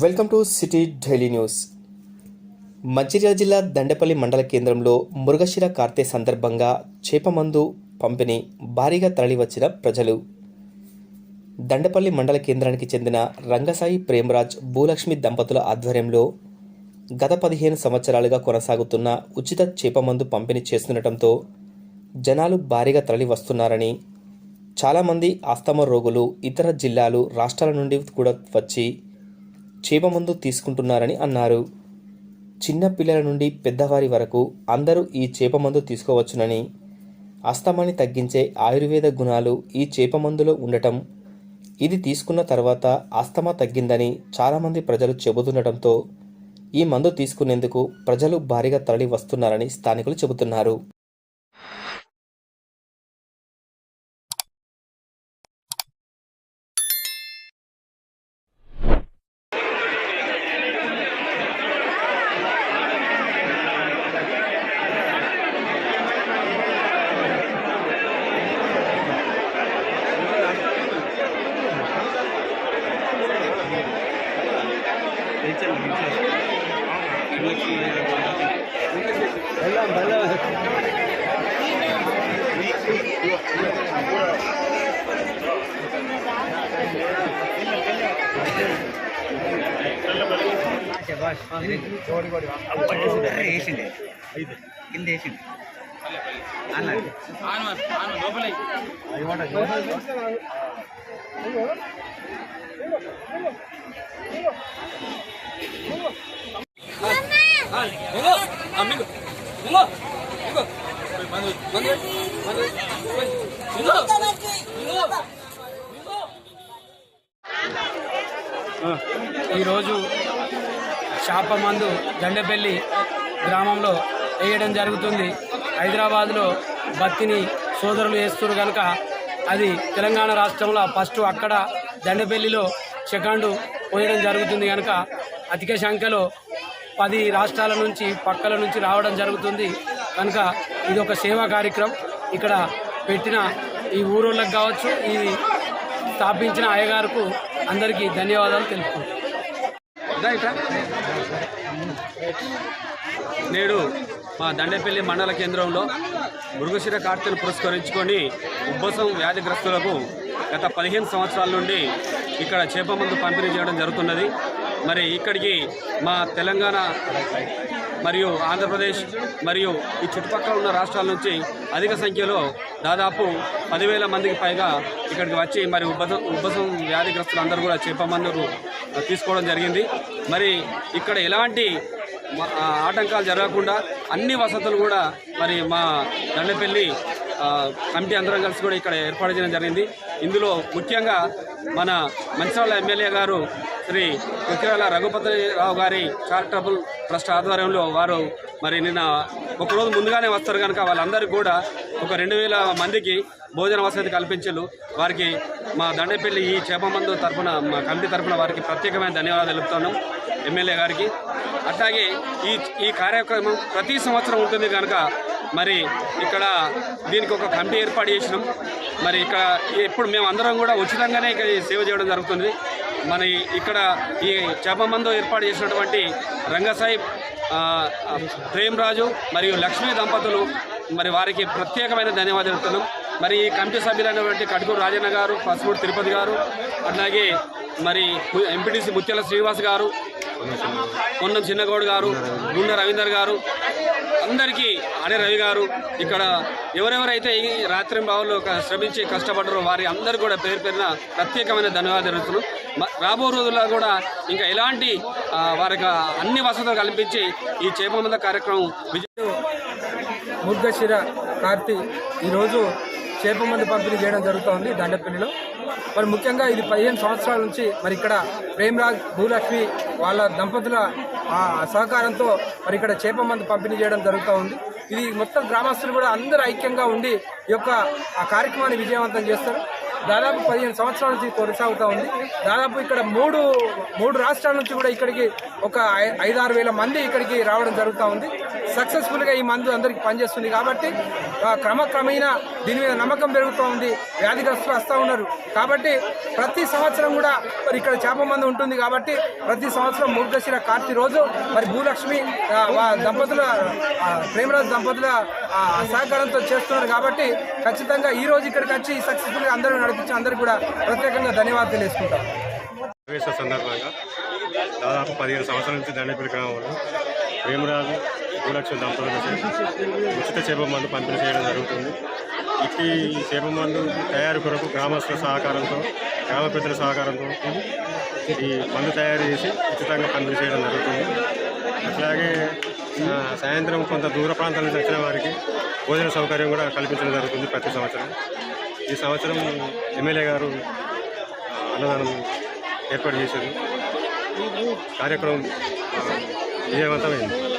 Welcome to City Daily News. Mancherial జిల్లా దండపల్లి మండల కేంద్రంలో మృగశిర కార్తె సందర్భంగా చేపమందు పంపిణీ భారీగా తరలివచ్చిన ప్రజలు. దండపల్లి మండల కేంద్రానికి చెందిన రంగసాయి ప్రేమరాజ్ భూలక్ష్మి దంపతుల ఆధ్వర్యంలో గత పదిహేను సంవత్సరాలుగా కొనసాగుతున్న ఉచిత చేపమందు పంపిణీ చేస్తుండటంతో జనాలు భారీగా తరలి వస్తున్నారని చాలామంది ఆస్తమా రోగులు ఇతర జిల్లాలు రాష్ట్రాల నుండి కూడా వచ్చి చేపమందు తీసుకుంటున్నారని అన్నారు. చిన్నపిల్లల నుండి పెద్దవారి వరకు అందరూ ఈ చేపమందు తీసుకోవచ్చునని అస్తమాని తగ్గించే ఆయుర్వేద గుణాలు ఈ చేపమందులో ఉండటం ఇది తీసుకున్న తర్వాత ఆస్తమా తగ్గిందని చాలామంది ప్రజలు చెబుతుండటంతో ఈ మందు తీసుకునేందుకు ప్రజలు భారీగా తరలి వస్తున్నారని స్థానికులు చెబుతున్నారు. వేసిండే కింద వేసింది అన్నాడు ఈరోజు శాపమందు దండపల్లి గ్రామంలో వేయడం జరుగుతుంది. హైదరాబాద్లో బత్తిని సోదరులు వేస్తారు కనుక అది తెలంగాణ రాష్ట్రంలో ఫస్ట్ అక్కడ దండపల్లిలో సెకండ్ పోయడం జరుగుతుంది కనుక అధిక సంఖ్యలో పది రాష్ట్రాల నుంచి పక్కల నుంచి రావడం జరుగుతుంది. కనుక ఇది ఒక సేవా కార్యక్రమం. ఇక్కడ పెట్టిన ఈ ఊరోళ్ళకి కావచ్చు ఈ స్థాపించిన అయ్యగారుకు అందరికీ ధన్యవాదాలు తెలుపుకుంటాం నేడు మా దండేపల్లి మండల కేంద్రంలో మృగశిర కార్తెను పురస్కరించుకొని ఉబ్బసం వ్యాధిగ్రస్తులకు గత పదిహేను సంవత్సరాల నుండి ఇక్కడ చేప మందు పంపిణీ చేయడం జరుగుతున్నది. మరి ఇక్కడికి మా తెలంగాణ మరియు ఆంధ్రప్రదేశ్ మరియు ఈ చుట్టుపక్కల ఉన్న రాష్ట్రాల నుంచి అధిక సంఖ్యలో దాదాపు పదివేల మందికి పైగా ఇక్కడికి వచ్చి మరి ఉబ్బసం ఉబ్బసం వ్యాధిగ్రస్తులు అందరూ కూడా చేప మందులు తీసుకోవడం జరిగింది. మరి ఇక్కడ ఎలాంటి ఆటంకాలు జరగకుండా అన్ని వసతులు కూడా మరి మా దండపల్లి కమిటీ అందరం కలిసి కూడా ఇక్కడ ఏర్పాటు చేయడం జరిగింది. ఇందులో ముఖ్యంగా మన మంచిర్యాల ఎమ్మెల్యే గారు శ్రీ కొక్కిరాల రఘుపతిరావు గారి చారిటబుల్ ట్రస్ట్ ఆధ్వర్యంలో వారు మరి నిన్న ఒకరోజు ముందుగానే వస్తారు కనుక వాళ్ళందరికీ కూడా ఒక రెండు వేల మందికి భోజన వసతి కల్పించారు వారికి మా దండపల్లి ఈ చేపమందు తరఫున మా కమిటీ తరఫున వారికి ప్రత్యేకమైన ధన్యవాదాలు తెలుపుతున్నాం ఎమ్మెల్యే గారికి. అట్లాగే ఈ ఈ కార్యక్రమం ప్రతి సంవత్సరం ఉంటుంది కనుక మరి ఇక్కడ దీనికి ఒక కమిటీ ఏర్పాటు చేసినాం. మరి ఇక్కడ ఇప్పుడు మేము అందరం కూడా ఉచితంగానే ఇక్కడ సేవ చేయడం జరుగుతుంది. మన ఇక్కడ ఈ చేపమందు ఏర్పాటు చేసినటువంటి రంగసాయి ప్రేమరాజు మరియు లక్ష్మీ దంపతులు మరి వారికి ప్రత్యేకమైన ధన్యవాదాలు చెప్తున్నాం మరి ఈ కమిటీ సభ్యులైనటువంటి కటుకూరు రాజన్న గారు పసుమూడి తిరుపతి గారు అట్లాగే మరి ఎంపీటీసీ ముత్యాల శ్రీనివాస్ గారు పొన్నం చిన్నగౌడ్ గారు గుండె రవీందర్ గారు అందరికీ అనే రవి గారు ఇక్కడ ఎవరెవరైతే ఈ రాత్రి భావంలో శ్రమించి కష్టపడ్డారో వారి అందరు కూడా పేరు పేరున ప్రత్యేకమైన ధన్యవాదాలు జరుగుతున్నాం రాబో రోజుల్లో కూడా ఇంకా ఎలాంటి వారికి అన్ని వసతులు కల్పించి ఈ చేపమంద కార్యక్రమం విజయ ముర్గశిర కార్తీ ఈరోజు చేపమంది పంపిణీ చేయడం జరుగుతోంది దండపల్లిలో. మరి ముఖ్యంగా ఇది పదిహేను సంవత్సరాల నుంచి మరి ఇక్కడ ప్రేమరాజ్ భూలక్ష్మి వాళ్ళ దంపతుల సహకారంతో మరి ఇక్కడ చేప మందు పంపిణీ చేయడం జరుగుతూ ఉంది. ఇది మొత్తం గ్రామస్తులు కూడా అందరూ ఐక్యంగా ఉండి ఈ యొక్క ఆ కార్యక్రమాన్ని విజయవంతం చేస్తారు. దాదాపు పదిహేను సంవత్సరాల నుంచి కొనసాగుతూ ఉంది. దాదాపు ఇక్కడ మూడు మూడు రాష్ట్రాల నుంచి కూడా ఇక్కడికి ఒక ఐ- ఐదారు వేల మంది ఇక్కడికి రావడం జరుగుతూ ఉంది. సక్సెస్ఫుల్గా ఈ మందు అందరికీ పనిచేస్తుంది కాబట్టి క్రమక్రమేణా దీని మీద నమ్మకం పెరుగుతూ ఉంది. వ్యాధిగ్రస్తులు వస్తూ ఉన్నారు. కాబట్టి ప్రతి సంవత్సరం కూడా మరి ఇక్కడ చేప మందు ఉంటుంది కాబట్టి ప్రతి సంవత్సరం మూర్ఘశిర కార్తీ రోజు మరి భూలక్ష్మి దంపతుల ప్రేమరాజు దంపతుల ఆ, సహకారంతో చేస్తున్నారు కాబట్టి ఖచ్చితంగా ఈ రోజు ఇక్కడికి వచ్చి సక్సెస్ఫుల్గా అందరూ నడిపించి అందరికీ కూడా ప్రత్యేకంగా ధన్యవాదాలు తెలియజేసుకుంటాం ప్రవేశ సందర్భంగా దాదాపు పదిహేను సంవత్సరాల నుంచి దండపల్లి గ్రామంలో ప్రేమరాజు భూలక్ష్మి దంపతులకు ఉచిత చేప మందు పంపిణీ చేయడం జరుగుతుంది. ఇట్టి చేప మందు తయారు కొరకు గ్రామస్తుల సహకారంతో గ్రామ పెద్దల సహకారంతో ఈ మందు తయారు చేసి ఉచితంగా పంపిణీ చేయడం జరుగుతుంది. అట్లాగే సాయంత్రం కొంత దూర ప్రాంతాల నుంచి వచ్చిన వారికి భోజన సౌకర్యం కూడా కల్పించడం జరుగుతుంది ప్రతి సంవత్సరం. ఈ సంవత్సరం ఎమ్మెల్యే గారు అన్నదానం ఏర్పాటు చేశారు. కార్యక్రమం విజయవంతమైంది.